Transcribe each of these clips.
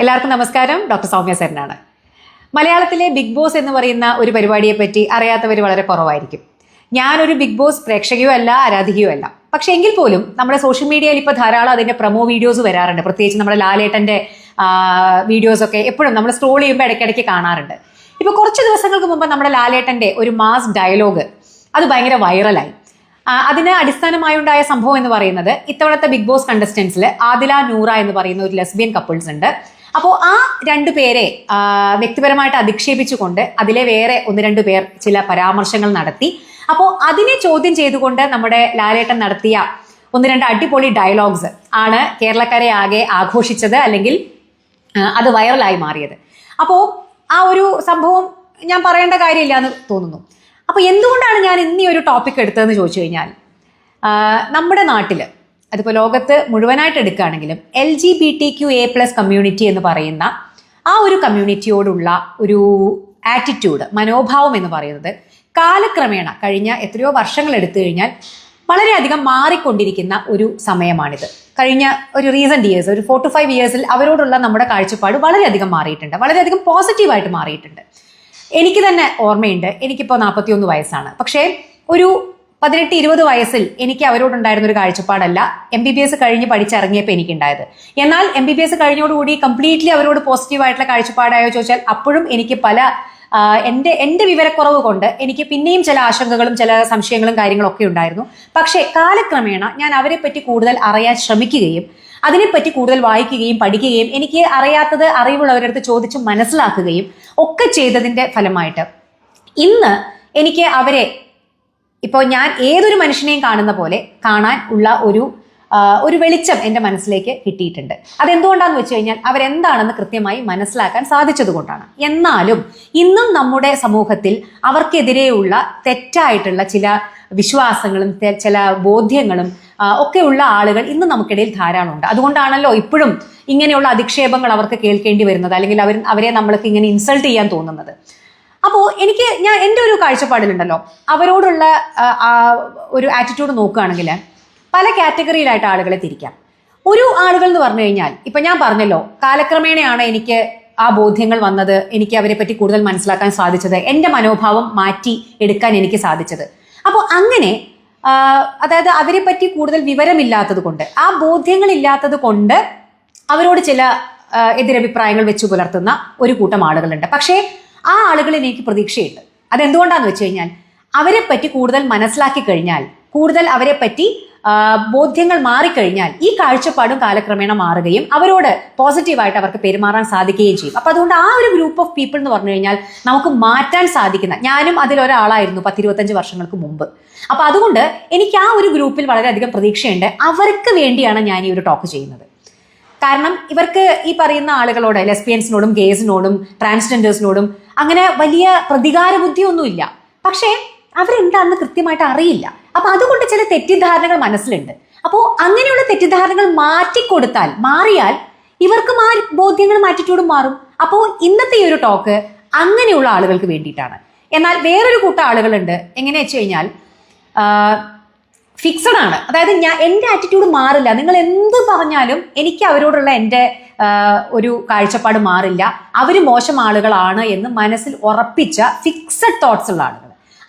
എല്ലാവർക്കും നമസ്കാരം. ഡോക്ടർ സൗമ്യ സരനാണ്. മലയാളത്തിലെ ബിഗ് ബോസ് എന്ന് പറയുന്ന ഒരു പരിപാടിയെ പറ്റി അറിയാത്തവർ വളരെ കുറവായിരിക്കും. ഞാനൊരു ബിഗ് ബോസ് പ്രേക്ഷകയോ അല്ല ആരാധികയോ അല്ല. പക്ഷെ എങ്കിൽ പോലും നമ്മുടെ സോഷ്യൽ മീഡിയയിൽ ഇപ്പോൾ ധാരാളം അതിന്റെ പ്രൊമോ വീഡിയോസ് വരാറുണ്ട്. പ്രത്യേകിച്ച് നമ്മുടെ ലാലേട്ടന്റെ വീഡിയോസ് ഒക്കെ എപ്പോഴും നമ്മൾ സ്ക്രോൾ ചെയ്യുമ്പോൾ ഇടയ്ക്കിടയ്ക്ക് കാണാറുണ്ട്. ഇപ്പോൾ കുറച്ച് ദിവസങ്ങൾക്ക് മുമ്പ് നമ്മുടെ ലാലേട്ടന്റെ ഒരു മാസ് ഡയലോഗ് അത് ഭയങ്കര വൈറലായി അതിന് അടിസ്ഥാനമായുണ്ടായ സംഭവം എന്ന് പറയുന്നത് ഇത്തവണത്തെ ബിഗ് ബോസ് കണ്ടസ്റ്റൻസിൽ ആദില നൂറ എന്ന് പറയുന്ന ഒരു ലെസ്ബിയൻ കപ്പിൾസ് ഉണ്ട്. അപ്പോൾ ആ രണ്ടു പേരെ വ്യക്തിപരമായിട്ട് അധിക്ഷേപിച്ചുകൊണ്ട് അതിലെ വേറെ ഒന്ന് രണ്ട് പേർ ചില പരാമർശങ്ങൾ നടത്തി. അപ്പോൾ അതിനെ ചോദ്യം ചെയ്തുകൊണ്ട് നമ്മുടെ ലാലേട്ടൻ നടത്തിയ ഒന്ന് രണ്ട് അടിപൊളി ഡയലോഗ്സ് ആണ് കേരളക്കാരെ ആകെ ആഘോഷിച്ചത് അല്ലെങ്കിൽ അത് വൈറലായി മാറിയത്. അപ്പോൾ ആ ഒരു സംഭവം ഞാൻ പറയേണ്ട കാര്യമില്ല എന്ന് തോന്നുന്നു. അപ്പോൾ എന്തുകൊണ്ടാണ് ഞാൻ ഇന്നീ ഒരു ടോപ്പിക് എടുത്തതെന്ന് ചോദിച്ചു കഴിഞ്ഞാൽ നമ്മുടെ നാട്ടിൽ അതിപ്പോൾ ലോകത്ത് മുഴുവനായിട്ട് എടുക്കുകയാണെങ്കിലും L G B T Q A plus community എന്ന് പറയുന്ന ആ ഒരു കമ്മ്യൂണിറ്റിയോടുള്ള ഒരു ആറ്റിറ്റ്യൂഡ് മനോഭാവം എന്ന് പറയുന്നത് കാലക്രമേണ കഴിഞ്ഞ എത്രയോ വർഷങ്ങൾ എടുത്തു കഴിഞ്ഞാൽ വളരെയധികം മാറിക്കൊണ്ടിരിക്കുന്ന ഒരു സമയമാണിത്. കഴിഞ്ഞ ഒരു റീസെന്റ് ഇയേഴ്സ് ഒരു ഫോർ ടു ഫൈവ് ഇയേഴ്സിൽ അവരോടുള്ള നമ്മുടെ കാഴ്ചപ്പാട് വളരെയധികം മാറിയിട്ടുണ്ട്. വളരെയധികം പോസിറ്റീവായിട്ട് മാറിയിട്ടുണ്ട്. എനിക്ക് തന്നെ ഓർമ്മയുണ്ട്. എനിക്കിപ്പോൾ നാൽപ്പത്തിയൊന്ന് വയസ്സാണ്. പക്ഷേ ഒരു പതിനെട്ട് ഇരുപത് വയസ്സിൽ എനിക്ക് അവരോടുണ്ടായിരുന്ന ഒരു കാഴ്ചപ്പാടല്ല. എം ബി ബി എസ് കഴിഞ്ഞ് പഠിച്ചിറങ്ങിയപ്പോൾ എനിക്കുണ്ടായത്. എന്നാൽ എം ബി ബി എസ് കഴിഞ്ഞോടുകൂടി കംപ്ലീറ്റ്ലി അവരോട് പോസിറ്റീവായിട്ടുള്ള കാഴ്ചപ്പാടായോ ചോദിച്ചാൽ അപ്പോഴും എനിക്ക് പല എന്റെ എന്റെ വിവരക്കുറവ് കൊണ്ട് എനിക്ക് പിന്നെയും ചില ആശങ്കകളും ചില സംശയങ്ങളും കാര്യങ്ങളും ഒക്കെ ഉണ്ടായിരുന്നു. പക്ഷേ കാലക്രമേണ ഞാൻ അവരെ പറ്റി കൂടുതൽ അറിയാൻ ശ്രമിക്കുകയും അതിനെപ്പറ്റി കൂടുതൽ വായിക്കുകയും പഠിക്കുകയും എനിക്ക് അറിയാത്തത് അറിവുള്ളവരുടെ അടുത്ത് ചോദിച്ച് മനസ്സിലാക്കുകയും ഒക്കെ ചെയ്തതിന്റെ ഫലമായിട്ട് ഇന്ന് എനിക്ക് അവരെ ഇപ്പോൾ ഞാൻ ഏതൊരു മനുഷ്യനെയും കാണുന്ന പോലെ കാണാൻ ഉള്ള ഒരു ഒരു വെളിച്ചം എന്റെ മനസ്സിലേക്ക് കിട്ടിയിട്ടുണ്ട്. അതെന്തുകൊണ്ടാണെന്ന് വെച്ച് കഴിഞ്ഞാൽ അവരെന്താണെന്ന് കൃത്യമായി മനസ്സിലാക്കാൻ സാധിച്ചതുകൊണ്ടാണ് എന്നാലും ഇന്നും നമ്മുടെ സമൂഹത്തിൽ അവർക്കെതിരെയുള്ള തെറ്റായിട്ടുള്ള ചില വിശ്വാസങ്ങളും ചില ബോധ്യങ്ങളും ഒക്കെ ഒക്കെയുള്ള ആളുകൾ ഇന്ന് നമുക്കിടയിൽ ധാരാളമുണ്ട്. അതുകൊണ്ടാണല്ലോ ഇപ്പോഴും ഇങ്ങനെയുള്ള അധിക്ഷേപങ്ങൾ അവർക്ക് കേൾക്കേണ്ടി വരുന്നത് അല്ലെങ്കിൽ അവർ അവരെ നമ്മൾക്ക് ഇങ്ങനെ ഇൻസൾട്ട് ചെയ്യാൻ തോന്നുന്നത്. അപ്പോൾ എനിക്ക് ഞാൻ എന്റെ ഒരു കാഴ്ചപ്പാടിലുണ്ടല്ലോ. അവരോടുള്ള ഒരു ആറ്റിറ്റ്യൂഡ് നോക്കുകയാണെങ്കിൽ പല കാറ്റഗറിയിലായിട്ട് ആളുകളെ തിരിക്കാം. ഒരു ആളുകൾ എന്ന് പറഞ്ഞു കഴിഞ്ഞാൽ ഇപ്പൊ ഞാൻ പറഞ്ഞല്ലോ കാലക്രമേണയാണ് എനിക്ക് ആ ബോധ്യങ്ങൾ വന്നത് എനിക്ക് അവരെ പറ്റി കൂടുതൽ മനസ്സിലാക്കാൻ സാധിച്ചത് എന്റെ മനോഭാവം മാറ്റി എടുക്കാൻ എനിക്ക് സാധിച്ചത്. അപ്പോൾ അങ്ങനെ അതായത് അവരെ പറ്റി കൂടുതൽ വിവരമില്ലാത്തത് കൊണ്ട് ആ ബോധ്യങ്ങൾ ഇല്ലാത്തത് കൊണ്ട് അവരോട് ചില എതിരഭിപ്രായങ്ങൾ വെച്ച് പുലർത്തുന്ന ഒരു കൂട്ടം ആളുകളുണ്ട്. പക്ഷേ ആ ആളുകളിൽ എനിക്ക് പ്രതീക്ഷയുണ്ട്. അതെന്തുകൊണ്ടാന്ന് വെച്ച് കഴിഞ്ഞാൽ അവരെ പറ്റി കൂടുതൽ മനസ്സിലാക്കി കഴിഞ്ഞാൽ കൂടുതൽ അവരെ പറ്റി ബോധ്യങ്ങൾ മാറിക്കഴിഞ്ഞാൽ ഈ കാഴ്ചപ്പാടും കാലക്രമേണ മാറുകയും അവരോട് പോസിറ്റീവായിട്ട് അവർക്ക് പെരുമാറാൻ സാധിക്കുകയും ചെയ്യും. അപ്പൊ അതുകൊണ്ട് ആ ഒരു ഗ്രൂപ്പ് ഓഫ് പീപ്പിൾ എന്ന് പറഞ്ഞു കഴിഞ്ഞാൽ നമുക്ക് മാറ്റാൻ സാധിക്കുന്ന ഞാനും അതിലൊരാളായിരുന്നു പത്തിരുപത്തഞ്ച് വർഷങ്ങൾക്ക് മുമ്പ്. അപ്പൊ അതുകൊണ്ട് എനിക്ക് ആ ഒരു ഗ്രൂപ്പിൽ വളരെയധികം പ്രതീക്ഷയുണ്ട്. അവർക്ക് വേണ്ടിയാണ് ഞാൻ ഈ ഒരു ടോക്ക് ചെയ്യുന്നത്. കാരണം ഇവർക്ക് ഈ പറയുന്ന ആളുകളോട് ലെസ്ബിയൻസിനോടും ഗേസിനോടും ട്രാൻസ്ജെൻഡേഴ്സിനോടും അങ്ങനെ വലിയ പ്രതികാര ബുദ്ധിയൊന്നുമില്ല പക്ഷേ അവരെന്താണെന്ന് കൃത്യമായിട്ട് അറിയില്ല. അപ്പൊ അതുകൊണ്ട് ചില തെറ്റിദ്ധാരണകൾ മനസ്സിലുണ്ട്. അപ്പോൾ അങ്ങനെയുള്ള തെറ്റിദ്ധാരണകൾ മാറ്റിക്കൊടുത്താൽ മാറിയാൽ ഇവർക്ക് മാറി ബോധ്യങ്ങളും ആറ്റിറ്റ്യൂഡും മാറും. അപ്പോൾ ഇന്നത്തെ ഈ ഒരു ടോക്ക് അങ്ങനെയുള്ള ആളുകൾക്ക് വേണ്ടിയിട്ടാണ്. എന്നാൽ വേറൊരു കൂട്ടം ആളുകളുണ്ട്. എങ്ങനെ വെച്ച് കഴിഞ്ഞാൽ ഫിക്സഡ് ആണ്. അതായത് ഞാൻ എന്റെ ആറ്റിറ്റ്യൂഡ് മാറില്ല. നിങ്ങൾ എന്ത് പറഞ്ഞാലും എനിക്ക് അവരോടുള്ള എന്റെ ഒരു കാഴ്ചപ്പാട് മാറില്ല. അവർ മോശം ആളുകളാണ് എന്ന് മനസ്സിൽ ഉറപ്പിച്ച ഫിക്സഡ് തോട്ട്സ് ഉള്ള ആളുകൾ.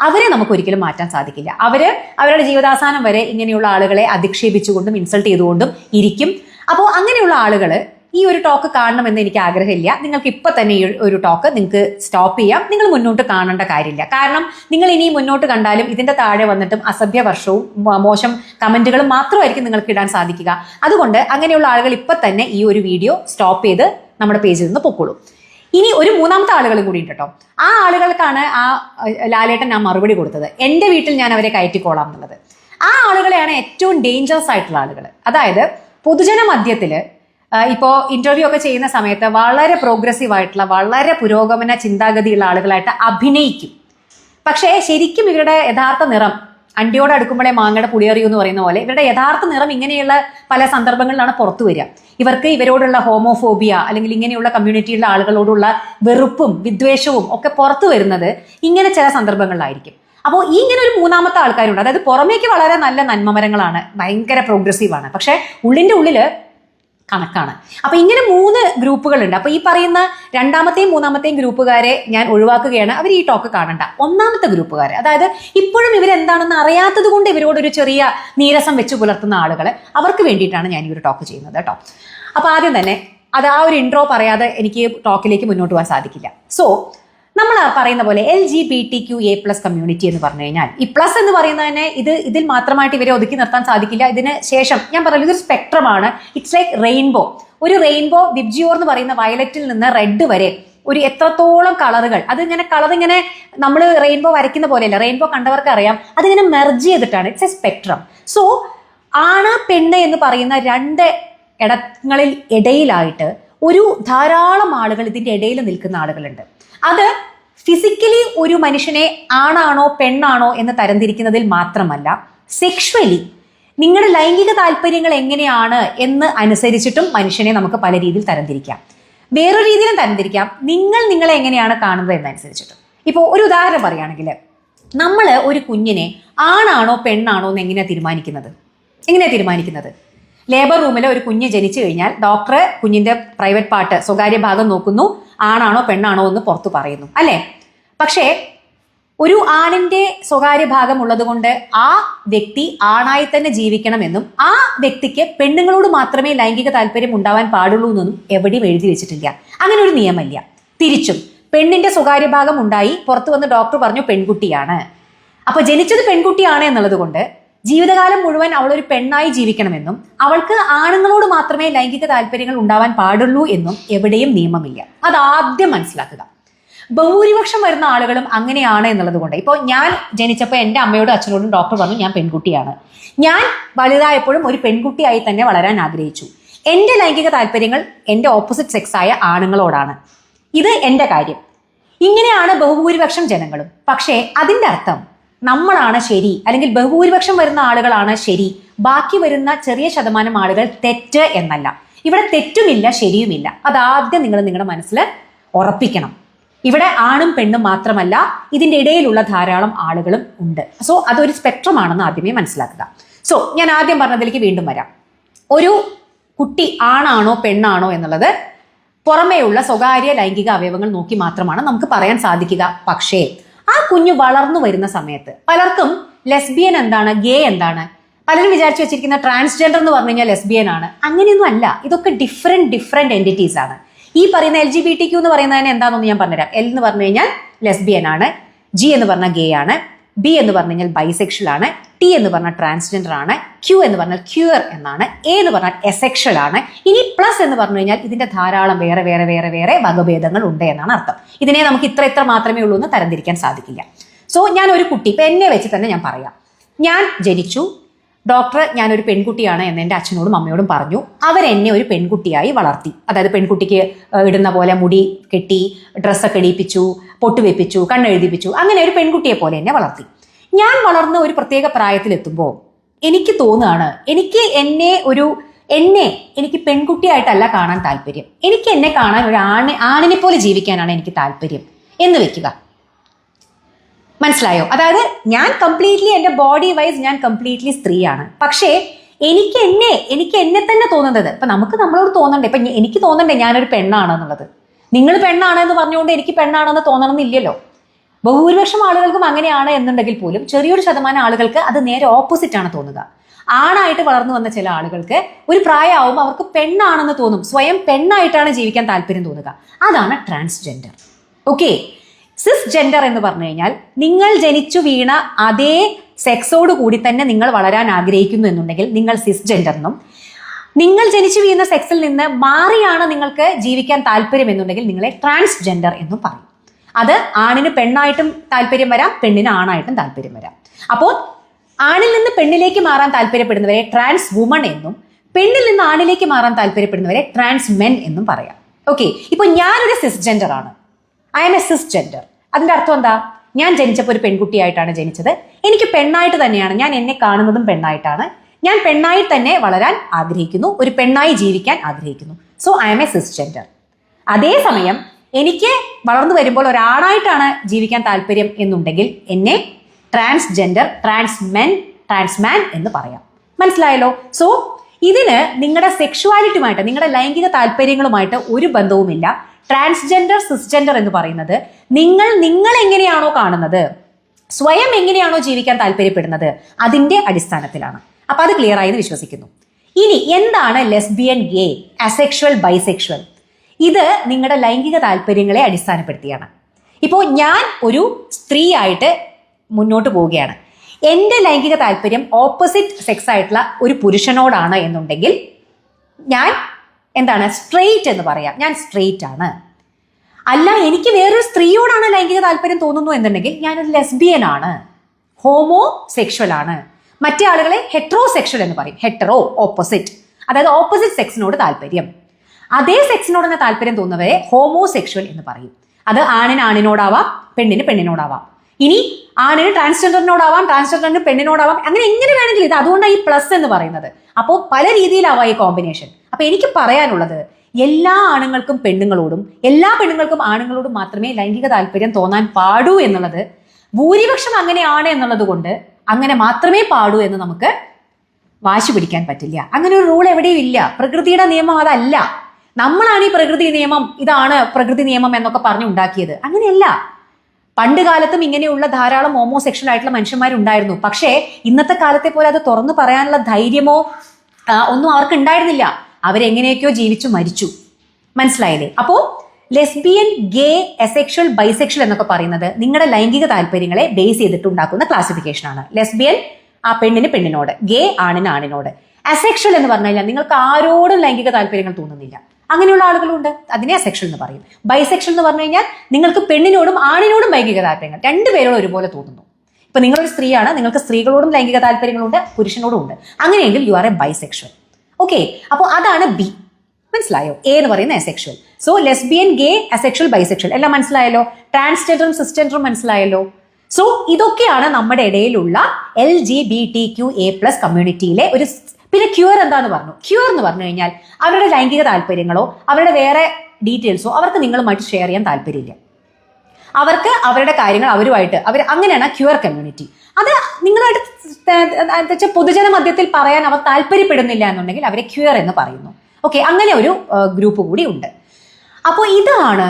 അവരെ നമുക്ക് ഒരിക്കലും മാറ്റാൻ സാധിക്കില്ല. അവർ അവരുടെ ജീവിതാസാനം വരെ ഇങ്ങനെയുള്ള ആളുകളെ അധിക്ഷേപിച്ചുകൊണ്ടും ഇൻസൾട്ട് ചെയ്തുകൊണ്ടും ഇരിക്കും. അപ്പോൾ അങ്ങനെയുള്ള ആളുകൾ ഈ ഒരു ടോക്ക് കാണണമെന്ന് എനിക്ക് ആഗ്രഹമില്ല. നിങ്ങൾക്ക് ഇപ്പൊ തന്നെ ഈ ഒരു ടോക്ക് നിങ്ങൾക്ക് സ്റ്റോപ്പ് ചെയ്യാം. നിങ്ങൾ മുന്നോട്ട് കാണേണ്ട കാര്യമില്ല. കാരണം നിങ്ങൾ ഇനി മുന്നോട്ട് കണ്ടാലും ഇതിന്റെ താഴെ വന്നിട്ടും അസഭ്യ വർഷവും മോശം കമന്റുകളും മാത്രമായിരിക്കും നിങ്ങൾക്ക് ഇടാൻ സാധിക്കുക. അതുകൊണ്ട് അങ്ങനെയുള്ള ആളുകൾ ഇപ്പൊ തന്നെ ഈ ഒരു വീഡിയോ സ്റ്റോപ്പ് ചെയ്ത് നമ്മുടെ പേജിൽ നിന്ന് പൊക്കോളൂ. ഇനി ഒരു മൂന്നാമത്തെ ആളുകളും കൂടി ഉണ്ട് കേട്ടോ. ആ ആളുകൾക്കാണ് ആ ലാലേട്ടൻ ഞാൻ മറുപടി കൊടുത്തത്. എന്റെ വീട്ടിൽ ഞാൻ അവരെ കയറ്റിക്കോളാം എന്നുള്ളത്. ആ ആളുകളെയാണ് ഏറ്റവും ഡേഞ്ചറസ് ആയിട്ടുള്ള ആളുകൾ അതായത് പൊതുജന മധ്യത്തിൽ ഇപ്പോൾ ഇന്റർവ്യൂ ഒക്കെ ചെയ്യുന്ന സമയത്ത് വളരെ പ്രോഗ്രസീവ് ആയിട്ടുള്ള വളരെ പുരോഗമന ചിന്താഗതിയുള്ള ആളുകളായിട്ട് അഭിനയിക്കും. പക്ഷേ ശരിക്കും ഇവരുടെ യഥാർത്ഥ നിറം അണ്ടിയോട് അടുക്കുമ്പോഴേ മാങ്ങയുടെ പുളിയറിയൂ എന്ന് പറയുന്ന പോലെ ഇവരുടെ യഥാർത്ഥ നിറം ഇങ്ങനെയുള്ള പല സന്ദർഭങ്ങളിലാണ് പുറത്തു വരിക. ഇവർക്ക് ഇവരോടുള്ള ഹോമോഫോബിയ അല്ലെങ്കിൽ ഇങ്ങനെയുള്ള കമ്മ്യൂണിറ്റിയിലുള്ള ആളുകളോടുള്ള വെറുപ്പും വിദ്വേഷവും ഒക്കെ പുറത്തു വരുന്നത് ഇങ്ങനെ ചില സന്ദർഭങ്ങളിലായിരിക്കും. അപ്പോൾ ഈ ഇങ്ങനെ ഒരു മൂന്നാമത്തെ ആൾക്കാരുണ്ട്. അതായത് പുറമേക്ക് വളരെ നല്ല നന്മമരങ്ങളാണ്. ഭയങ്കര പ്രോഗ്രസീവാണ് പക്ഷേ ഉള്ളിന്റെ ഉള്ളിൽ കണക്കാണ്. അപ്പൊ ഇങ്ങനെ മൂന്ന് ഗ്രൂപ്പുകളുണ്ട്. അപ്പൊ ഈ പറയുന്ന രണ്ടാമത്തെയും മൂന്നാമത്തെയും ഗ്രൂപ്പുകാരെ ഞാൻ ഒഴിവാക്കുകയാണ്. അവർ ഈ ടോക്ക് കാണണ്ട. ഒന്നാമത്തെ ഗ്രൂപ്പുകാരെ അതായത് ഇപ്പോഴും ഇവരെന്താണെന്ന് അറിയാത്തത് കൊണ്ട് ഇവരോട് ഒരു ചെറിയ നീരസം വെച്ച് പുലർത്തുന്ന ആളുകളെ അവർക്ക് വേണ്ടിയിട്ടാണ് ഞാൻ ഈ ഒരു ടോക്ക് ചെയ്യുന്നത് കേട്ടോ. അപ്പൊ ആദ്യം തന്നെ അത് ആ ഒരു ഇൻട്രോ പറയാതെ എനിക്ക് ടോക്കിലേക്ക് മുന്നോട്ട് പോകാൻ സാധിക്കില്ല. സോ നമ്മൾ പറയുന്ന പോലെ L G B T Q A plus community എന്ന് പറഞ്ഞു കഴിഞ്ഞാൽ ഈ പ്ലസ് എന്ന് പറയുന്നതിനെ ഇത് ഇതിൽ മാത്രമായിട്ട് ഇവരെ ഒതുക്കി നിർത്താൻ സാധിക്കില്ല. ഇതിന് ശേഷം ഞാൻ പറയുന്നത് ഇതൊരു സ്പെക്ട്രമാണ് ഇറ്റ്സ് ലൈക്ക് റെയിൻബോ ഒരു റെയിൻബോ വിബ്ജിയോർ എന്ന് പറയുന്ന വയലറ്റിൽ നിന്ന് റെഡ് വരെ ഒരു എത്രത്തോളം കളറുകൾ അത് ഇങ്ങനെ കളർ ഇങ്ങനെ നമ്മൾ റെയിൻബോ വരയ്ക്കുന്ന പോലെയല്ല റെയിൻബോ കണ്ടവർക്ക് അറിയാം. അതിങ്ങനെ മെർജ് ചെയ്തിട്ടാണ്. ഇറ്റ്സ് എ സ്പെക്ട്രം സോ ആണ പെണ്ണ് എന്ന് പറയുന്ന രണ്ട് ഇടങ്ങളിൽ ഇടയിലായിട്ട് ഒരു ധാരാളം ആളുകൾ ഇതിന്റെ ഇടയിൽ നിൽക്കുന്ന ആളുകളുണ്ട്. അത് ഫിസിക്കലി ഒരു മനുഷ്യനെ ആണാണോ പെണ്ണാണോ എന്ന് തരംതിരിക്കുന്നതിൽ മാത്രമല്ല സെക്ഷലി നിങ്ങളുടെ ലൈംഗിക താല്പര്യങ്ങൾ എങ്ങനെയാണ് എന്ന് അനുസരിച്ചിട്ടും മനുഷ്യനെ നമുക്ക് പല രീതിയിൽ തരംതിരിക്കാം. വേറൊരു രീതിയിലും തരംതിരിക്കാം. നിങ്ങൾ നിങ്ങളെ എങ്ങനെയാണ് കാണുന്നത് എന്നനുസരിച്ചിട്ടും. ഇപ്പോൾ ഒരു ഉദാഹരണം പറയുകയാണെങ്കിൽ നമ്മൾ ഒരു കുഞ്ഞിനെ ആണാണോ പെണ്ണാണോ എന്ന് എങ്ങനെയാണ് തീരുമാനിക്കുന്നത്? എങ്ങനെയാണ് തീരുമാനിക്കുന്നത്? ലേബർ റൂമിൽ ഒരു കുഞ്ഞ് ജനിച്ചു കഴിഞ്ഞാൽ ഡോക്ടർ കുഞ്ഞിന്റെ പ്രൈവറ്റ് പാർട്ട് സ്വകാര്യ ഭാഗം നോക്കുന്നു. ആണാണോ പെണ്ണാണോ എന്ന് പുറത്തു പറയുന്നു. അല്ലേ? പക്ഷേ ഒരു ആണിന്റെ സ്വകാര്യ ഭാഗം ഉള്ളതുകൊണ്ട് ആ വ്യക്തി ആണായി തന്നെ ജീവിക്കണമെന്നും ആ വ്യക്തിക്ക് പെണ്ണുങ്ങളോട് മാത്രമേ ലൈംഗിക താല്പര്യം ഉണ്ടാവാൻ പാടുള്ളൂ എന്നും എവിടെയും എഴുതി വെച്ചിട്ടില്ല. അങ്ങനെ ഒരു നിയമമില്ല. തിരിച്ചും പെണ്ണിന്റെ സ്വകാര്യ ഭാഗം ഉണ്ടായി പുറത്തു വന്ന് ഡോക്ടർ പറഞ്ഞു പെൺകുട്ടിയാണ്. അപ്പൊ ജനിച്ചത് പെൺകുട്ടിയാണ് എന്നുള്ളത് കൊണ്ട് ജീവിതകാലം മുഴുവൻ അവൾ ഒരു പെണ്ണായി ജീവിക്കണമെന്നും അവൾക്ക് ആണുങ്ങളോട് മാത്രമേ ലൈംഗിക താല്പര്യങ്ങൾ ഉണ്ടാവാൻ പാടുള്ളൂ എന്നും എവിടെയും നിയമമില്ല. അത് ആദ്യം മനസ്സിലാക്കുക. ബഹുഭൂരിപക്ഷം വരുന്ന ആളുകളും അങ്ങനെയാണ് എന്നുള്ളത് കൊണ്ട്. ഇപ്പോൾ ഞാൻ ജനിച്ചപ്പോൾ എന്റെ അമ്മയോടും അച്ഛനോടും ഡോക്ടർ പറഞ്ഞു ഞാൻ പെൺകുട്ടിയാണ്. ഞാൻ വലുതായപ്പോഴും ഒരു പെൺകുട്ടിയായി തന്നെ വളരാൻ ആഗ്രഹിച്ചു. എന്റെ ലൈംഗിക താല്പര്യങ്ങൾ എന്റെ ഓപ്പോസിറ്റ് സെക്സ് ആയ ആണുങ്ങളോടാണ്. ഇത് എന്റെ കാര്യം. ഇങ്ങനെയാണ് ബഹുഭൂരിപക്ഷം ജനങ്ങളും. പക്ഷേ അതിന്റെ അർത്ഥം നമ്മളാണ് ശരി. അല്ലെങ്കിൽ ബഹുഭൂരിപക്ഷം വരുന്ന ആളുകളാണ് ശരി. ബാക്കി വരുന്ന ചെറിയ ശതമാനം ആളുകൾ തെറ്റ് എന്നല്ല. ഇവിടെ തെറ്റുമില്ല ശരിയുമില്ല. അതാദ്യം നിങ്ങൾ നിങ്ങളുടെ മനസ്സിൽ ഉറപ്പിക്കണം. ഇവിടെ ആണും പെണ്ണും മാത്രമല്ല ഇതിന്റെ ഇടയിലുള്ള ധാരാളം ആളുകളും ഉണ്ട്. സോ അതൊരു സ്പെക്ട്രം ആണെന്ന് ആദ്യമേ മനസ്സിലാക്കുക. സോ ഞാൻ ആദ്യം പറഞ്ഞതിലേക്ക് വീണ്ടും വരാം. ഒരു കുട്ടി ആണാണോ പെണ്ണാണോ എന്നുള്ളത് പുറമേയുള്ള സ്വകാര്യ ലൈംഗിക അവയവങ്ങൾ നോക്കി മാത്രമാണ് നമുക്ക് പറയാൻ സാധിക്കുക. പക്ഷേ ആ കുഞ്ഞ് വളർന്നു വരുന്ന സമയത്ത് പലർക്കും ലെസ്ബിയൻ എന്താണ് ഗേ എന്താണ്? പലരും വിചാരിച്ചു വെച്ചിരിക്കുന്ന ട്രാൻസ്ജെൻഡർ എന്ന് പറഞ്ഞു കഴിഞ്ഞാൽ ലെസ്ബിയൻ ആണ്. അങ്ങനെയൊന്നും അല്ല. ഇതൊക്കെ ഡിഫറെന്റ് ഡിഫറെന്റ് എന്റിറ്റീസ് ആണ്. ഈ പറയുന്ന L G B T Q എന്ന് പറയുന്നതിന് എന്താണെന്ന് ഞാൻ പറഞ്ഞുതരാം. എൽ എന്ന് പറഞ്ഞു കഴിഞ്ഞാൽ ലെസ്ബിയൻ ആണ് ജി എന്ന് പറഞ്ഞാൽ ഗേ ആണ്. ബി എന്ന് പറഞ്ഞു കഴിഞ്ഞാൽ ബൈസെക്ഷൽ ആണ് ടി എന്ന് പറഞ്ഞാൽ ട്രാൻസ്ജെൻഡർ ആണ് ക്യൂ എന്ന് പറഞ്ഞാൽ ക്യൂർ എന്നാണ് എ എന്ന് പറഞ്ഞാൽ എസെക്ഷൽ ആണ്. ഇനി പ്ലസ് എന്ന് പറഞ്ഞു കഴിഞ്ഞാൽ ഇതിന്റെ ധാരാളം വേറെ വേറെ വേറെ വേറെ വകഭേദങ്ങൾ ഉണ്ട് എന്നാണ് അർത്ഥം. ഇതിനെ നമുക്ക് ഇത്ര ഇത്ര മാത്രമേ ഉള്ളൂ എന്ന് തരംതിരിക്കാൻ സാധിക്കില്ല. സോ ഞാൻ ഒരു കുട്ടി ഇപ്പൊ എന്നെ വെച്ച് തന്നെ ഞാൻ പറയാം. ഞാൻ ജനിച്ചു ഡോക്ടർ ഞാനൊരു പെൺകുട്ടിയാണ് എന്ന് എന്റെ അച്ഛനോടും അമ്മയോടും പറഞ്ഞു. അവരെന്നെ ഒരു പെൺകുട്ടിയായി വളർത്തി. അതായത് പെൺകുട്ടിക്ക് ഇടുന്ന പോലെ മുടി കെട്ടി ഡ്രസ്സൊക്കെ ഇടിപ്പിച്ചു പൊട്ടുവെപ്പിച്ചു കണ്ണെഴുതിപ്പിച്ചു അങ്ങനെ ഒരു പെൺകുട്ടിയെ പോലെ എന്നെ വളർത്തി. ഞാൻ വളർന്ന ഒരു പ്രത്യേക പ്രായത്തിലെത്തുമ്പോൾ എനിക്ക് തോന്നുകയാണ് എനിക്ക് എന്നെ ഒരു എന്നെ എനിക്ക് പെൺകുട്ടിയായിട്ടല്ല കാണാൻ താല്പര്യം. എനിക്ക് എന്നെ കാണാൻ ഒരു ആണ് ആണിനെ പോലെ ജീവിക്കാനാണ് എനിക്ക് താല്പര്യം എന്ന് വെക്കുക. മനസ്സിലായോ? അതായത് ഞാൻ കംപ്ലീറ്റ്ലി എന്റെ ബോഡി വൈസ് ഞാൻ കംപ്ലീറ്റ്ലി സ്ത്രീയാണ്. പക്ഷേ എനിക്ക് എന്നെ എനിക്ക് എന്നെ തന്നെ തോന്നുന്നത് ഇപ്പൊ നമുക്ക് നമ്മളോട് തോന്നണ്ടേ ഇപ്പൊ എനിക്ക് തോന്നണ്ടേ ഞാനൊരു പെണ്ണാണ് എന്നുള്ളത്. നിങ്ങൾ പെണ്ണാണ് എന്ന് പറഞ്ഞുകൊണ്ട് എനിക്ക് പെണ്ണാണെന്ന് തോന്നണമെന്നില്ലല്ലോ. ബഹുഭൂരിപക്ഷം ആളുകൾക്കും അങ്ങനെയാണ് എന്നുണ്ടെങ്കിൽ പോലും ചെറിയൊരു ശതമാനം ആളുകൾക്ക് അത് നേരെ ഓപ്പോസിറ്റ് ആണ് തോന്നുക. ആണായിട്ട് വളർന്നു വന്ന ചില ആളുകൾക്ക് ഒരു പ്രായമാവുമ്പോൾ അവർക്ക് പെണ്ണാണെന്ന് തോന്നും. സ്വയം പെണ്ണായിട്ടാണ് ജീവിക്കാൻ താല്പര്യം തോന്നുക. അതാണ് ട്രാൻസ്ജെൻഡർ ഓക്കെ സിസ് ജെൻഡർ എന്ന് പറഞ്ഞു കഴിഞ്ഞാൽ നിങ്ങൾ ജനിച്ചു വീണ അതേ സെക്സോട് കൂടി തന്നെ നിങ്ങൾ വളരാൻ ആഗ്രഹിക്കുന്നു എന്നുണ്ടെങ്കിൽ നിങ്ങൾ സിസ് ജെൻഡർ എന്നും. നിങ്ങൾ ജനിച്ചു വീണ സെക്സിൽ നിന്ന് മാറിയാണ് നിങ്ങൾക്ക് ജീവിക്കാൻ താല്പര്യം എന്നുണ്ടെങ്കിൽ നിങ്ങളെ ട്രാൻസ്ജെൻഡർ എന്നും പറയും. അത് ആണിന് പെണ്ണായിട്ടും താല്പര്യം വരാം പെണ്ണിന് ആണായിട്ടും താല്പര്യം വരാം. അപ്പോൾ ആണിൽ നിന്ന് പെണ്ണിലേക്ക് മാറാൻ താല്പര്യപ്പെടുന്നവരെ ട്രാൻസ് വുമൺ എന്നും പെണ്ണിൽ നിന്ന് ആണിലേക്ക് മാറാൻ താല്പര്യപ്പെടുന്നവരെ ട്രാൻസ് മെൻ എന്നും പറയാം. ഓക്കെ ഇപ്പൊ ഞാനൊരു സിസ് ജെൻഡർ ആണ്. I M a Cs gender അതിന്റെ അർത്ഥം എന്താ? ഞാൻ ജനിച്ചപ്പോൾ ഒരു പെൺകുട്ടിയായിട്ടാണ് ജനിച്ചത്. എനിക്ക് പെണ്ണായിട്ട് തന്നെയാണ്. ഞാൻ എന്നെ കാണുന്നതും പെണ്ണായിട്ടാണ്. ഞാൻ പെണ്ണായി തന്നെ വളരാൻ ആഗ്രഹിക്കുന്നു. ഒരു പെണ്ണായി ജീവിക്കാൻ ആഗ്രഹിക്കുന്നു. So I am a cisgender അതേസമയം എനിക്ക് വളർന്നു വരുമ്പോൾ ഒരാണായിട്ടാണ് ജീവിക്കാൻ താല്പര്യം എന്നുണ്ടെങ്കിൽ എന്നെ ട്രാൻസ്ജെൻഡർ ട്രാൻസ്മെൻ ട്രാൻസ്മാൻ എന്ന് പറയാം. മനസ്സിലായല്ലോ? സോ ഇതിന് നിങ്ങളുടെ സെക്ഷുവാലിറ്റിയുമായിട്ട് നിങ്ങളുടെ ലൈംഗിക താല്പര്യങ്ങളുമായിട്ട് ഒരു ബന്ധവുമില്ല. ട്രാൻസ്ജെൻഡർ സിസ്ജെൻഡർ എന്ന് പറയുന്നത് നിങ്ങൾ നിങ്ങൾ എങ്ങനെയാണോ കാണുന്നത് സ്വയം എങ്ങനെയാണോ ജീവിക്കാൻ താല്പര്യപ്പെടുന്നത് അതിന്റെ അടിസ്ഥാനത്തിലാണ്. അപ്പൊ അത് ക്ലിയർ ആയി വിശ്വസിക്കുന്നു. ഇനി എന്താണ് ലെസ്ബിയൻ ഗേ അസെക്ഷൽ ബൈസെക്ഷൽ ഇത് നിങ്ങളുടെ ലൈംഗിക താല്പര്യങ്ങളെ അടിസ്ഥാനപ്പെടുത്തിയാണ്. ഇപ്പോൾ ഞാൻ ഒരു സ്ത്രീ ആയിട്ട് മുന്നോട്ട് പോവുകയാണ്. എന്റെ ലൈംഗിക താല്പര്യം ഓപ്പോസിറ്റ് സെക്സ് ആയിട്ടുള്ള ഒരു പുരുഷനോടാണ് എന്നുണ്ടെങ്കിൽ ഞാൻ എന്താണ്? സ്ട്രെയിറ്റ് എന്ന് പറയാം. ഞാൻ സ്ട്രെയിറ്റ് ആണ്. അല്ല എനിക്ക് വേറൊരു സ്ത്രീയോടാണ് ലൈംഗിക താല്പര്യം തോന്നുന്നു എന്നുണ്ടെങ്കിൽ ഞാനൊരു ലെസ്ബിയൻ ആണ്. ഹോമോ സെക്ഷൽ ആണ്. മറ്റേ ആളുകളെ ഹെട്രോ സെക്ഷൽ എന്ന് പറയും. ഹെട്രോ ഓപ്പോസിറ്റ് അതായത് ഓപ്പോസിറ്റ് സെക്സിനോട് താല്പര്യം. അതേ സെക്സിനോട് തന്നെ താല്പര്യം തോന്നുന്നവരെ ഹോമോ സെക്ഷൽ എന്ന് പറയും. അത് ആണിന് ആണിനോടാവാം പെണ്ണിന് പെണ്ണിനോടാവാം. ഇനി ആണിന് ട്രാൻസ്ജെൻഡറിനോടാവാം ട്രാൻസ്ജെൻഡറിന് പെണ്ണിനോടാവാം അങ്ങനെ എങ്ങനെ വേണമെങ്കിലും ഇത് അതുകൊണ്ടാണ് ഈ പ്ലസ് എന്ന് പറയുന്നത്. അപ്പോൾ പല രീതിയിലാവാം ഈ കോമ്പിനേഷൻ അപ്പൊ എനിക്ക് പറയാനുള്ളത് എല്ലാ ആണുങ്ങൾക്കും പെണ്ണുങ്ങളോടും എല്ലാ പെണ്ണുങ്ങൾക്കും ആണുങ്ങളോടും മാത്രമേ ലൈംഗിക താല്പര്യം തോന്നാൻ പാടൂ എന്നുള്ളത് ഭൂരിപക്ഷം അങ്ങനെയാണ് എന്നുള്ളത് കൊണ്ട് അങ്ങനെ മാത്രമേ പാടൂ എന്ന് നമുക്ക് വാശി പിടിക്കാൻ പറ്റില്ല. അങ്ങനെ ഒരു റൂൾ എവിടെയും ഇല്ല. പ്രകൃതിയുടെ നിയമം അതല്ല. നമ്മളാണ് ഈ പ്രകൃതി നിയമം ഇതാണ് പ്രകൃതി നിയമം എന്നൊക്കെ പറഞ്ഞു ഉണ്ടാക്കിയത്. അങ്ങനെയല്ല. പണ്ട് കാലത്തും ഇങ്ങനെയുള്ള ധാരാളം ഹോമോസെക്ഷൽ ആയിട്ടുള്ള മനുഷ്യന്മാരുണ്ടായിരുന്നു. പക്ഷേ ഇന്നത്തെ കാലത്തെ പോലെ അത് തുറന്നു പറയാനുള്ള ധൈര്യമോ ഒന്നും അവർക്ക് ഉണ്ടായിരുന്നില്ല. അവരെങ്ങനെയൊക്കെയോ ജീവിച്ചു മരിച്ചു. മനസ്സിലായില്ലേ? അപ്പോ ലെസ്ബിയൻ ഗേ എസെക്ഷൽ ബൈസെക്ഷൽ എന്നൊക്കെ പറയുന്നത് നിങ്ങളുടെ ലൈംഗിക താല്പര്യങ്ങളെ ബേസ് ചെയ്തിട്ട് ഉണ്ടാക്കുന്ന ക്ലാസിഫിക്കേഷൻ ആണ്. ലെസ്ബിയൻ ആ പെണ്ണിന് പെണ്ണിനോട് ഗേ ആണിന് ആണിനോട്. അസെക്ഷൽ എന്ന് പറഞ്ഞു കഴിഞ്ഞാൽ നിങ്ങൾക്ക് ആരോടും ലൈംഗിക താല്പര്യങ്ങൾ തോന്നുന്നില്ല. അങ്ങനെയുള്ള ആളുകളുണ്ട്. അതിനെ അസെക്ഷൽ എന്ന് പറയും. ബൈസെക്ഷൽ എന്ന് പറഞ്ഞു കഴിഞ്ഞാൽ നിങ്ങൾക്ക് പെണ്ണിനോടും ആണിനോടും ലൈംഗിക താല്പര്യങ്ങൾ രണ്ടുപേരോടും ഒരുപോലെ തോന്നുന്നു. ഇപ്പൊ നിങ്ങളൊരു സ്ത്രീയാണ് നിങ്ങൾക്ക് സ്ത്രീകളോടും ലൈംഗിക താല്പര്യങ്ങളുണ്ട് പുരുഷനോടും ഉണ്ട്. അങ്ങനെയെങ്കിൽ you are a bisexual okay അപ്പോൾ അതാണ് ബി മനസ്സിലായോ? എ എന്ന് പറയുന്ന asexual so lesbian gay asexual bisexual എല്ലാം മനസ്സിലായല്ലോ? ട്രാൻസ്ജെൻഡറും സിസ്റ്റെൻഡറും മനസ്സിലായല്ലോ? സോ ഇതൊക്കെയാണ് നമ്മുടെ ഇടയിലുള്ള L G B T Q A plus കമ്മ്യൂണിറ്റിയിലെ ഒരു പിന്നെ ക്യൂർ എന്താന്ന് പറഞ്ഞു? ക്യൂർ എന്ന് പറഞ്ഞു കഴിഞ്ഞാൽ അവരുടെ ലൈംഗിക താല്പര്യങ്ങളോ അവരുടെ വേറെ ഡീറ്റെയിൽസോ അവർക്ക് നിങ്ങളുമായിട്ട് ഷെയർ ചെയ്യാൻ താല്പര്യമില്ല. അവർക്ക് അവരുടെ കാര്യങ്ങൾ അവരുമായിട്ട് അവർ അങ്ങനെയാണ് ക്യൂർ കമ്മ്യൂണിറ്റി അത് നിങ്ങളായിട്ട് എന്താ പൊതുജന മധ്യത്തിൽ പറയാൻ അവർ താല്പര്യപ്പെടുന്നില്ല എന്നുണ്ടെങ്കിൽ അവരെ ക്യൂർ എന്ന് പറയുന്നു. ഓക്കെ അങ്ങനെ ഒരു ഗ്രൂപ്പ് കൂടി ഉണ്ട്. അപ്പോൾ ഇതാണ്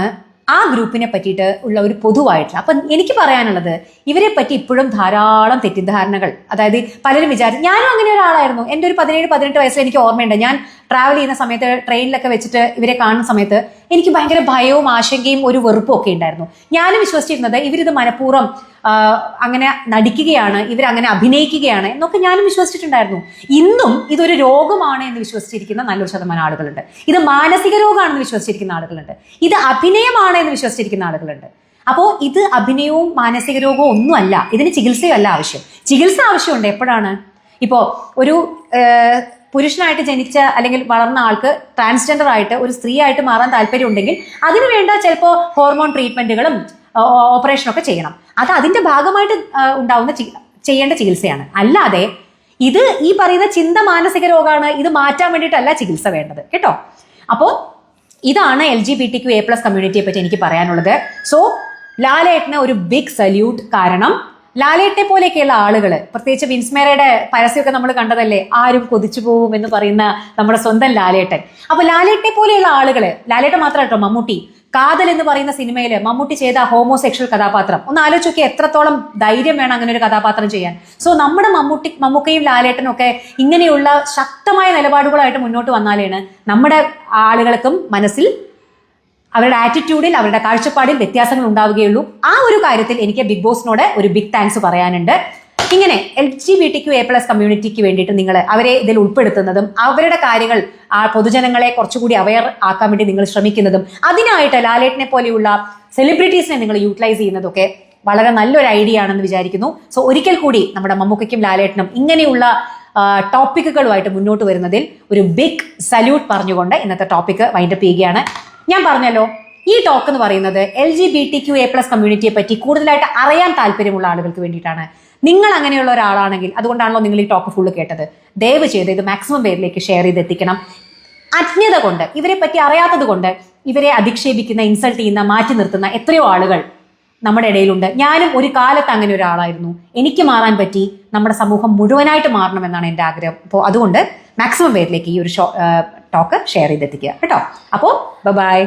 ആ ഗ്രൂപ്പിനെ പറ്റിയിട്ട് ഉള്ള ഒരു പൊതുവായിട്ടുള്ള അപ്പം എനിക്ക് പറയാനുള്ളത് ഇവരെ പറ്റി ഇപ്പോഴും ധാരാളം തെറ്റിദ്ധാരണകൾ അതായത് പലരും വിചാരിച്ചു ഞാനും അങ്ങനെ ഒരാളായിരുന്നു. എന്റെ ഒരു പതിനേഴ് പതിനെട്ട് വയസ്സിൽ എനിക്ക് ഓർമ്മയുണ്ട്. ഞാൻ ട്രാവൽ ചെയ്യുന്ന സമയത്ത് ട്രെയിനിലൊക്കെ വെച്ചിട്ട് ഇവരെ കാണുന്ന സമയത്ത് എനിക്ക് ഭയങ്കര ഭയവും ആശങ്കയും ഒരു വെറുപ്പും ഒക്കെ ഉണ്ടായിരുന്നു. ഞാനും വിശ്വസിച്ചിരുന്നത് ഇവരിത് മനഃപൂർവം അങ്ങനെ നടിക്കുകയാണ് ഇവരങ്ങനെ അഭിനയിക്കുകയാണ് എന്നൊക്കെ ഞാനും വിശ്വസിച്ചിട്ടുണ്ടായിരുന്നു. ഇന്നും ഇതൊരു രോഗമാണ് എന്ന് വിശ്വസിച്ചിരിക്കുന്ന നല്ലൊരു ശതമാനം ആളുകളുണ്ട്. ഇത് മാനസിക രോഗമാണെന്ന് വിശ്വസിച്ചിരിക്കുന്ന ആളുകളുണ്ട്. ഇത് അഭിനയമാണ് എന്ന് വിശ്വസിച്ചിരിക്കുന്ന ആളുകളുണ്ട്. അപ്പോൾ ഇത് അഭിനയവും മാനസിക രോഗവും ഒന്നുമല്ല ഇതിന് ചികിത്സയല്ല ആവശ്യം. ചികിത്സ ആവശ്യമുണ്ട് എപ്പോഴാണ്? ഇപ്പോൾ ഒരു പുരുഷനായിട്ട് ജനിച്ച അല്ലെങ്കിൽ വളർന്ന ആൾക്ക് ട്രാൻസ്ജെൻഡർ ആയിട്ട് ഒരു സ്ത്രീ ആയിട്ട് മാറാൻ താല്പര്യമുണ്ടെങ്കിൽ ഉണ്ടെങ്കിൽ വേണ്ട ചിലപ്പോൾ ഹോർമോൺ ട്രീറ്റ്മെന്റുകളും ഓപ്പറേഷനും ഒക്കെ ചെയ്യണം. അത് അതിന്റെ ഭാഗമായിട്ട് ഉണ്ടാവുന്ന ചെയ്യേണ്ട ചികിത്സയാണ്. അല്ലാതെ ഇത് ഈ പറയുന്ന ചിന്ത മാനസിക രോഗമാണ് ഇത് മാറ്റാൻ വേണ്ടിയിട്ടല്ല ചികിത്സ വേണ്ടത്. കേട്ടോ? അപ്പോൾ ഇതാണ് L G B T Q A plus കമ്മ്യൂണിറ്റിയെ പറ്റി എനിക്ക് പറയാനുള്ളത്. സോ ലാലേട്ടന് ഒരു ബിഗ് സല്യൂട്ട് കാരണം ലാലേട്ടെ പോലെയൊക്കെയുള്ള ആളുകൾ പ്രത്യേകിച്ച് വിൻസ്മേരയുടെ പരസ്യമൊക്കെ നമ്മൾ കണ്ടതല്ലേ? ആരും കൊതിച്ചു പോകും എന്ന് പറയുന്ന നമ്മുടെ സ്വന്തം ലാലേട്ടൻ. അപ്പൊ ലാലേട്ടെ പോലെയുള്ള ആളുകൾ ലാലേട്ടൻ മാത്രം കേട്ടോ മമ്മൂട്ടി. കാതൽ എന്ന് പറയുന്ന സിനിമയിൽ മമ്മൂട്ടി ചെയ്ത ഹോമോസെക്ഷൽ കഥാപാത്രം. ഒന്ന് ആലോചിച്ചൊക്കെ എത്രത്തോളം ധൈര്യം വേണം അങ്ങനെ ഒരു കഥാപാത്രം ചെയ്യാൻ. സോ നമ്മുടെ മമ്മൂട്ടി മമ്മൂക്കയും ലാലേട്ടനും ഒക്കെ ഇങ്ങനെയുള്ള ശക്തമായ നിലപാടുകളായിട്ട് മുന്നോട്ട് വന്നാലാണ് നമ്മുടെ ആളുകൾക്കും മനസ്സിൽ അവരുടെ ആറ്റിറ്റ്യൂഡിൽ അവരുടെ കാഴ്ചപ്പാടിൽ വ്യത്യാസങ്ങൾ ഉണ്ടാവുകയുള്ളൂ. ആ ഒരു കാര്യത്തിൽ എനിക്ക് ബിഗ് ബോസിനോട് ഒരു ബിഗ് താങ്ക്സ് പറയാനുണ്ട്. ഇങ്ങനെ L G B T Q A plus കമ്മ്യൂണിറ്റിക്ക് വേണ്ടിയിട്ട് നിങ്ങൾ അവരെ ഇതിൽ ഉൾപ്പെടുത്തുന്നതും അവരുടെ കാര്യങ്ങൾ ആ പൊതുജനങ്ങളെ കുറച്ചുകൂടി അവയർ ആക്കാൻ വേണ്ടി നിങ്ങൾ ശ്രമിക്കുന്നതും അതിനായിട്ട് ലാലേട്ടിനെ പോലെയുള്ള സെലിബ്രിറ്റീസിനെ നിങ്ങൾ യൂട്ടിലൈസ് ചെയ്യുന്നതൊക്കെ വളരെ നല്ലൊരു ഐഡിയ ആണെന്ന് വിചാരിക്കുന്നു. സോ ഒരിക്കൽ കൂടി നമ്മുടെ മമ്മൂക്കയ്ക്കും ലാലേട്ടനും ഇങ്ങനെയുള്ള ടോപ്പിക്കുകളുമായിട്ട് മുന്നോട്ട് വരുന്നതിൽ ഒരു ബിഗ് സല്യൂട്ട് പറഞ്ഞുകൊണ്ട് ഇന്നത്തെ ടോപ്പിക്ക് വൈൻഡപ്പ് ചെയ്യുകയാണ്. ഞാൻ പറഞ്ഞല്ലോ ഈ ടോക്ക് എന്ന് പറയുന്നത് L G B T Q A plus കമ്മ്യൂണിറ്റിയെ പറ്റി കൂടുതലായിട്ട് അറിയാൻ താല്പര്യമുള്ള ആളുകൾക്ക് വേണ്ടിയിട്ടാണ്. നിങ്ങൾ അങ്ങനെയുള്ള ഒരാളാണെങ്കിൽ അതുകൊണ്ടാണല്ലോ നിങ്ങൾ ഈ ടോക്ക് ഫുള്ള് കേട്ടത്. ദയവ് ചെയ്ത് ഇത് മാക്സിമം പേരിലേക്ക് ഷെയർ ചെയ്ത് എത്തിക്കണം അജ്ഞത കൊണ്ട് ഇവരെ പറ്റി അറിയാത്തത് കൊണ്ട് ഇവരെ അധിക്ഷേപിക്കുന്ന ഇൻസൾട്ട് ചെയ്യുന്ന മാറ്റി നിർത്തുന്ന എത്രയോ ആളുകൾ നമ്മുടെ ഇടയിലുണ്ട്. ഞാനും ഒരു കാലത്ത് അങ്ങനെ ഒരാളായിരുന്നു. എനിക്ക് മാറാൻ പറ്റി നമ്മുടെ സമൂഹം മുഴുവനായിട്ട് മാറണമെന്നാണ് എന്റെ ആഗ്രഹം. അപ്പോൾ അതുകൊണ്ട് മാക്സിമം പേരിലേക്ക് ഈ ഒരു ഷോ ടോക്ക് ഷെയർ ചെയ്തെത്തിക്കുക. കേട്ടോ? അപ്പോൾ ബൈ